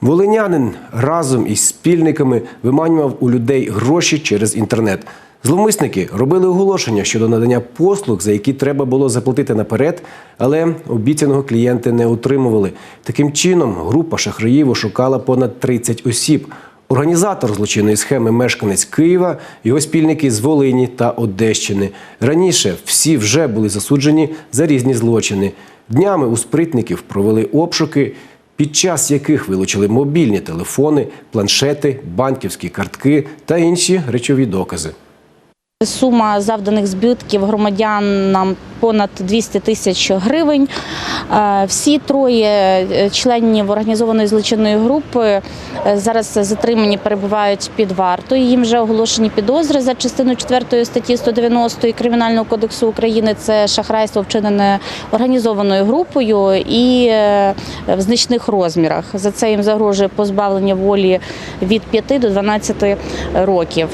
Волинянин разом із спільниками виманював у людей гроші через інтернет. Зловмисники робили оголошення щодо надання послуг, за які треба було заплатити наперед, але обіцяного клієнти не отримували. Таким чином, група шахраїв ошукала понад 30 осіб. Організатор злочинної схеми мешканець Києва, його спільники з Волині та Одещини. Раніше всі вже були засуджені за різні злочини. Днями у спритників провели обшуки, під час яких вилучили мобільні телефони, планшети, банківські картки та інші речові докази. Сума завданих збитків громадянам понад 200 тисяч гривень. Е, Всі троє е, членів організованої злочинної групи е, зараз затримані перебувають під вартою. Їм вже оголошені підозри за частиною 4 статті 190 Кримінального кодексу України. Це шахрайство вчинене організованою групою і в значних розмірах. За це їм загрожує позбавлення волі від 5 до 12 років.